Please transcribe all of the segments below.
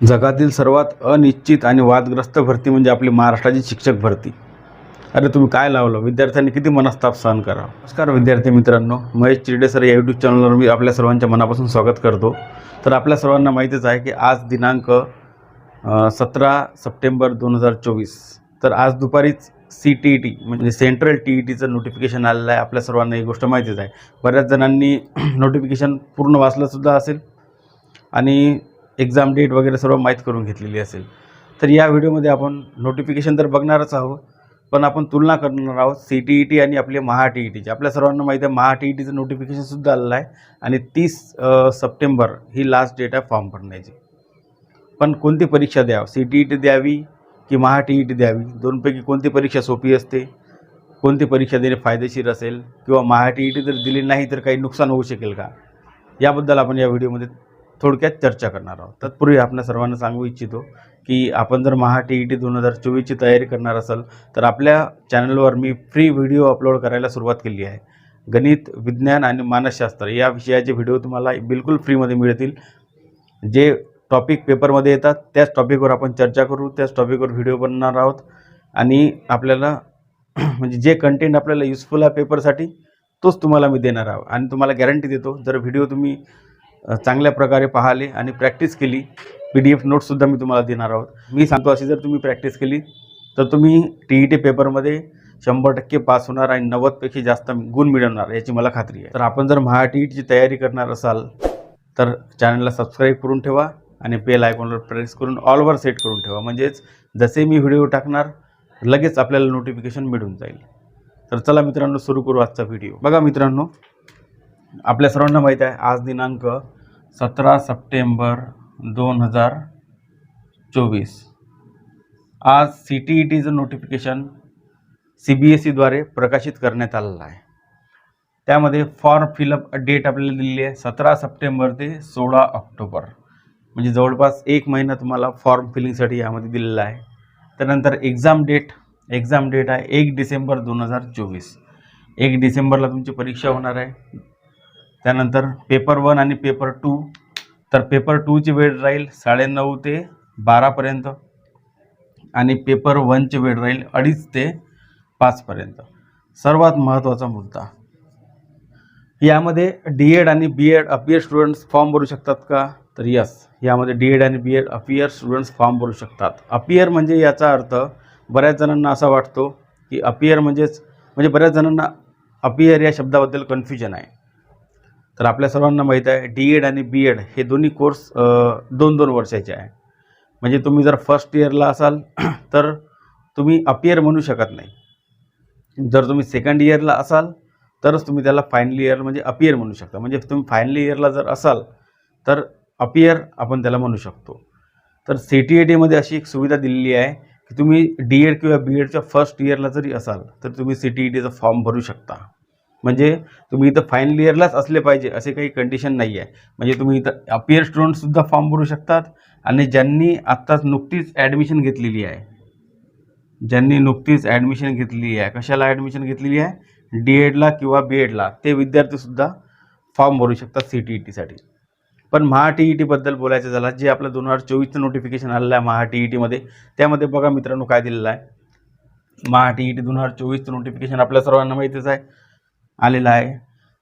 जगातील सर्वात अनिश्चित आणि वादग्रस्त भरती म्हणजे आपली महाराष्ट्राची शिक्षक भरती. अरे तुम्ही काय लावलं? विद्यार्थ्यांनी किती मनस्ताप सहन करा? नमस्कार विद्यार्थी मित्रांनो महेश चिरडे सर या यूट्यूब चॅनलवर मी आपल्या सर्वांच्या मनापासून स्वागत करतो. तर आपल्या सर्वांना माहितीच आहे की आज दिनांक सतरा सप्टेंबर दोन हजार चोवीस. तर आज दुपारीच सी टी ई टी म्हणजे सेंट्रल टी ई टीचं नोटिफिकेशन आलेलं आहे. आपल्या सर्वांना ही गोष्ट माहितीच आहे. बऱ्याच जणांनी नोटिफिकेशन पूर्ण वाचलंसुद्धा असेल. आणि एक्झाम डेट वगैरे सर्व माहीत करून घेतलेली असेल. तर या व्हिडिओमध्ये आपण नोटिफिकेशन तर बघणारच आहोत पण आपण तुलना करणार आहोत सी टी ई टी आणि आपले महा टी ई टीची आपल्या सर्वांना माहिती आहे महा टी ई टीचं नोटिफिकेशनसुद्धा आलेलं आहे आणि तीस सप्टेंबर ही लास्ट डेट आहे फॉर्म भरण्याची. पण कोणती परीक्षा द्यावं? सी टी ई टी द्यावी की महा टी ई टी द्यावी? दोनपैकी कोणती परीक्षा सोपी असते? कोणती परीक्षा देणे फायदेशीर असेल? किंवा महा टी ई टी जर दिली नाही तर काही नुकसान होऊ शकेल का? याबद्दल आपण या व्हिडिओमध्ये थोडक्यात चर्चा करणार आहोत. तत्पूर्वी आपण सर्वांना सांगू इच्छितो की आपण जर महा टी ई टी दोन हजार चोवीसची तयारी करणार असाल तर आपल्या चॅनलवर मी फ्री व्हिडिओ अपलोड करायला सुरुवात केली आहे. गणित विज्ञान आणि मानसशास्त्र या विषयाचे व्हिडिओ तुम्हाला बिलकुल फ्रीमध्ये मिळतील. जे टॉपिक पेपरमध्ये येतात त्याच टॉपिकवर आपण चर्चा करू त्याच टॉपिकवर व्हिडिओ बनणार आहोत. आणि आपल्याला म्हणजे जे कंटेंट आपल्याला युजफुल आहे पेपरसाठी तोच तुम्हाला मी देणार आहोत. आणि तुम्हाला गॅरंटी देतो जर व्हिडिओ तुम्ही चांगल्या प्रकारे पाहिले आणि प्रॅक्टिस केली. पी डी एफ नोट्ससुद्धा मी तुम्हाला देणार आहोत. मी सांगतो अशी जर तुम्ही प्रॅक्टिस केली तर तुम्ही टी ई टी पेपरमध्ये शंभर टक्के पास होणार आणि नव्वदपेक्षा जास्त गुण मिळवणार याची मला खात्री आहे. तर आपण जर महा टी ई तयारी करणार असाल तर चॅनलला सबस्क्राईब करून ठेवा आणि बेल आयकॉनवर प्रेस करून ऑलवर सेट करून ठेवा. म्हणजेच जसे मी व्हिडिओ टाकणार लगेच आपल्याला नोटिफिकेशन मिळून जाईल. तर चला मित्रांनो सुरू करू आजचा व्हिडिओ बघा मित्रांनो आपल्या सर्वांना माहीत आहे आज दिनांक सतरा सप्टेंबर दोन हजार चोवीस. आज सी टी ई टीचं नोटिफिकेशन सी बी एस ईद्वारे प्रकाशित करण्यात आलेलं आहे. त्यामध्ये फॉर्म फिलअप डेट आपल्याला दिलेली आहे सतरा सप्टेंबर ते सोळा ऑक्टोबर. म्हणजे जवळपास एक महिना तुम्हाला फॉर्म फिलिंगसाठी यामध्ये दिलेला आहे. त्यानंतर एक्झाम डेट एक्झाम डेट आहे एक डिसेंबर दोन हजार चोवीस. एक डिसेंबरला तुमची परीक्षा होणार आहे. त्यानंतर पेपर वन आणि पेपर टू. तर पेपर टूची वेळ राहील साडेनऊ ते बारापर्यंत आणि पेपर वनची वेळ राहील अडीच ते पाचपर्यंत सर्वात महत्त्वाचा मुद्दा. यामध्ये डी एड आणि B Ed appear students form भरू शकतात का? तर यस यामध्ये डी एड आणि B Ed appear students form भरू शकतात. अपियर म्हणजे याचा अर्थ बऱ्याच जणांना असा वाटतो की अपियर म्हणजेच म्हणजे बऱ्याच जणांना अपियर या शब्दाबद्दल कन्फ्युजन आहे. तर आपल्या सर्वांना माहीत आहे डी एड आणि बी एड हे दोन्ही कोर्स दोन दोन वर्षाचे आहे. म्हणजे तुम्ही जर फर्स्ट इयरला असाल तर तुम्ही अपियर म्हणू शकत नाही. जर तुम्ही सेकंड इयरला असाल तरच तुम्ही त्याला फायनल इयर म्हणजे अपियर म्हणू शकता. म्हणजे तुम्ही फायनल इयरला जर असाल तर अपियर आपण त्याला म्हणू शकतो. तर सी टी ए डीमध्ये अशी एक सुविधा दिलेली आहे की तुम्ही डी एड किंवा बी एडच्या फर्स्ट इयरला जरी असाल तर तुम्ही सी टी ई डीचा फॉर्म भरू शकता. म्हणजे तुम्ही इथं फायनल इयरलाच असले पाहिजे असे काही कंडिशन नाही आहे म्हणजे तुम्ही इथं अपियर स्टुडंटसुद्धा फॉर्म भरू शकतात आणि ज्यांनी आत्ताच नुकतीच ॲडमिशन घेतलेली आहे ज्यांनी नुकतीच ॲडमिशन घेतलेली आहे कशाला ॲडमिशन घेतलेली आहे? डी एडला किंवा बी एडला ते विद्यार्थीसुद्धा फॉर्म भरू शकतात सी टी ई टीसाठी पण महा टी ई टीबद्दल बोलायचं झालं जे आपलं दोन हजार चोवीसचं नोटिफिकेशन आलेलं आहे महा टी ई टीमध्ये त्यामध्ये बघा मित्रांनो काय दिलेलं आहे. महा टी ई टी दोन हजार चोवीसचं नोटिफिकेशन आपल्या सर्वांना माहितीच आहे. आलेला आहे.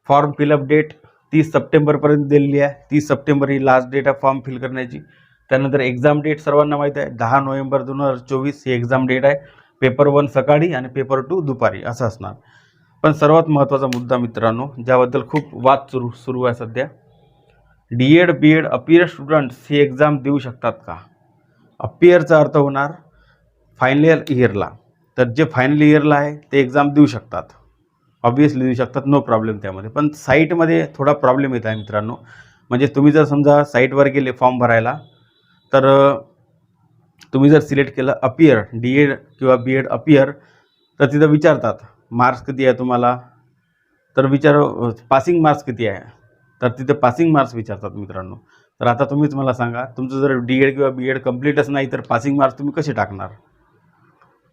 फॉर्म फिलअप डेट तीस सप्टेंबरपर्यंत दिलेली आहे. तीस सप्टेंबर ही लास्ट डेट आहे फॉर्म फिल करण्याची. त्यानंतर एक्झाम डेट सर्वांना माहीत आहे. दहा नोव्हेंबर दोन हजार चोवीस ही एक्झाम डेट आहे. पेपर वन सकाळी आणि पेपर टू दुपारी असं असणार. पण सर्वात महत्त्वाचा मुद्दा मित्रांनो ज्याबद्दल खूप वाद सुरू सुरू आहे सध्या. D Ed B Ed appear students ही एक्झाम देऊ शकतात का? अपियरचा अर्थ होणार फायनल इयरला तर जे फायनल इयरला आहे ते एक्झाम देऊ शकतात. ऑब्वियसली देऊ शकतात नो प्रॉब्लेम त्यामध्ये. पण साईटमध्ये थोडा प्रॉब्लेम येत आहे मित्रांनो. म्हणजे तुम्ही जर समजा साईटवर गेले फॉर्म भरायला तर तुम्ही जर सिलेक्ट केलं अपियर डी एड किंवा बी एड अपियर तर तिथं विचारतात मार्क्स किती आहे तुम्हाला? तर विचार पासिंग मार्क्स किती आहे? तर तिथे पासिंग मार्क्स विचारतात मित्रांनो. तर आता तुम्हीच मला सांगा तुमचं जर डी एड किंवा बी एड कम्प्लीटच नाही तर पासिंग मार्क्स तुम्ही कसे टाकणार?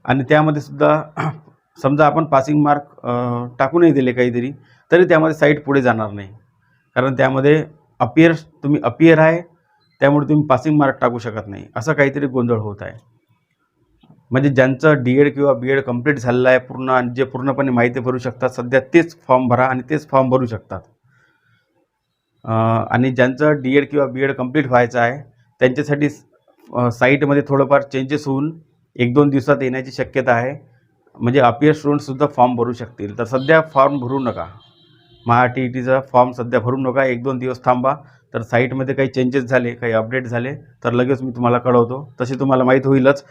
आणि त्यामध्ये सुद्धा समजा आपण पासिंग मार्क टाकूनही दिले काहीतरी तरी त्यामध्ये साईट पुढे जाणार नाही. कारण त्यामध्ये अपियर तुम्ही अपियर आहे त्यामुळे तुम्ही पासिंग मार्क टाकू शकत नाही. असं काहीतरी गोंधळ होत आहे. म्हणजे ज्यांचं डी एड किंवा बी एड कंप्लीट झालेलं आहे पूर्ण आणि जे पूर्णपणे माहिती भरू शकतात सध्या तेच फॉर्म भरा आणि तेच फॉर्म भरू शकतात. आणि ज्यांचं डी एड किंवा बी एड कंप्लीट व्हायचं आहे त्यांच्यासाठी साईटमध्ये थोडंफार चेंजेस होऊन एक दोन दिवसात येण्याची शक्यता आहे. म्हणजे अपियर स्टुडंटसुद्धा फॉर्म भरू शकतील. तर सध्या फॉर्म भरू नका. महा टी ई टीचा फॉर्म सध्या भरू नका. एक दोन दिवस थांबा. तर साईटमध्ये काही चेंजेस झाले काही अपडेट झाले तर लगेच मी तुम्हाला कळवतो. तसे तुम्हाला माहीत होईलच.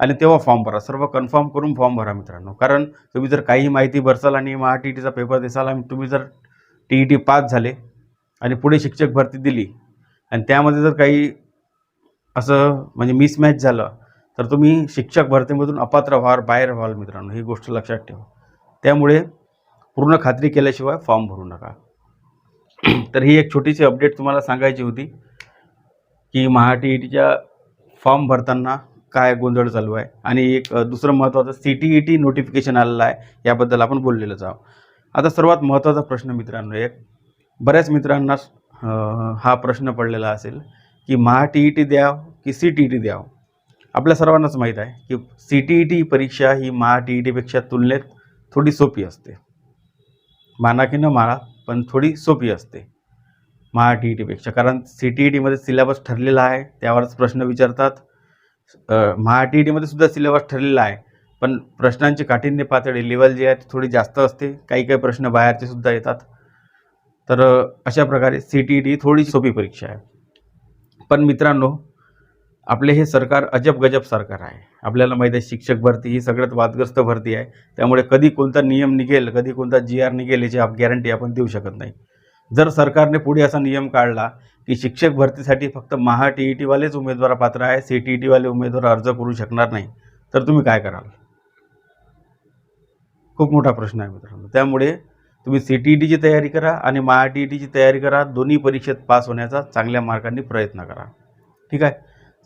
आणि तेव्हा फॉर्म भरा. सर्व कन्फर्म करून फॉर्म भरा मित्रांनो. कारण तुम्ही जर काही माहिती भरसाल आणि महा टी ई टीचा पेपर देसाल आणि तुम्ही जर टी ई टी पास झाले आणि पुढे शिक्षक भरती दिली आणि त्यामध्ये जर काही असं म्हणजे मिसमॅच झालं तर तुम्ही शिक्षक भरतीमधून अपात्र व्हाल बाहेर व्हाल मित्रांनो ही गोष्ट लक्षात ठेवा. त्यामुळे पूर्ण खात्री केल्याशिवाय फॉर्म भरू नका. तर ही एक छोटीशी अपडेट तुम्हाला सांगायची होती की महा टी ई टीच्या फॉर्म भरताना काय गोंधळ चालू आहे. आणि एक दुसरं महत्त्वाचं C T E T notification आलेलं आहे याबद्दल आपण बोललेलंच आहोत. आता सर्वात महत्त्वाचा प्रश्न मित्रांनो एक बऱ्याच मित्रांना हा प्रश्न पडलेला असेल की महा टी ई टी द्याव की सी टी ई टी द्यावं? आपल्या सर्वांनाच माहीत आहे की सी टी ई टी परीक्षा ही महा टी ई टीपेक्षा तुलनेत थोडी सोपी असते. माना की न माना पण थोडी सोपी असते. महा टी ई टीपेक्षा कारण सी टी ई टीमध्ये सिलेबस ठरलेला आहे त्यावरच प्रश्न विचारतात. महा टी ई टीमध्ये सुद्धा सिलेबस ठरलेला आहे पण प्रश्नांची काठिण्य पातळी लेवल जी आहे ती थोडी जास्त असते. काही काही प्रश्न बाहेरचे सुद्धा येतात. तर अशा प्रकारे सी टी ई टी थोडी सोपी परीक्षा आहे. पण मित्रांनो आपले हे सरकार अजब गजब सरकार आहे. आपल्याला माहीत आहे शिक्षक भरती ही सगळ्यात वादग्रस्त भरती आहे. त्यामुळे कधी कोणता नियम निघेल कधी कोणता जी आर निघेल याची आप गॅरंटी आपण देऊ शकत नाही. जर सरकारने पुढे असा नियम काढला की शिक्षक भरतीसाठी फक्त महा टी ई टीवालेच उमेदवार पात्र आहे सी टी ई टीवाले उमेदवार अर्ज करू शकणार नाही तर तुम्ही काय कराल? खूप मोठा प्रश्न आहे मित्रांनो. त्यामुळे तुम्ही सी टी ई टीची तयारी करा आणि महा टी ई टीची तयारी करा. दोन्ही परीक्षेत पास होण्याचा चांगल्या मार्कांनी प्रयत्न करा. ठीक आहे?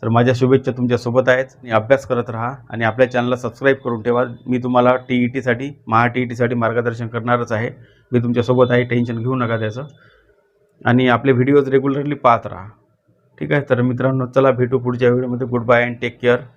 तर माझ्या शुभेच्छा तुमच्यासोबत आहेत. आणि अभ्यास करत राहा आणि आपल्या चॅनलला सबस्क्राईब करून ठेवा. मी तुम्हाला टी ई टीसाठी महा टी ई टीसाठी मार्गदर्शन करणारच आहे. मी तुमच्यासोबत आहे. टेन्शन घेऊ नका त्याचं. आणि आपले व्हिडिओज रेग्युलरली पाहत राहा. ठीक आहे? तर मित्रांनो चला भेटू पुढच्या व्हिडिओमध्ये. Goodbye and take care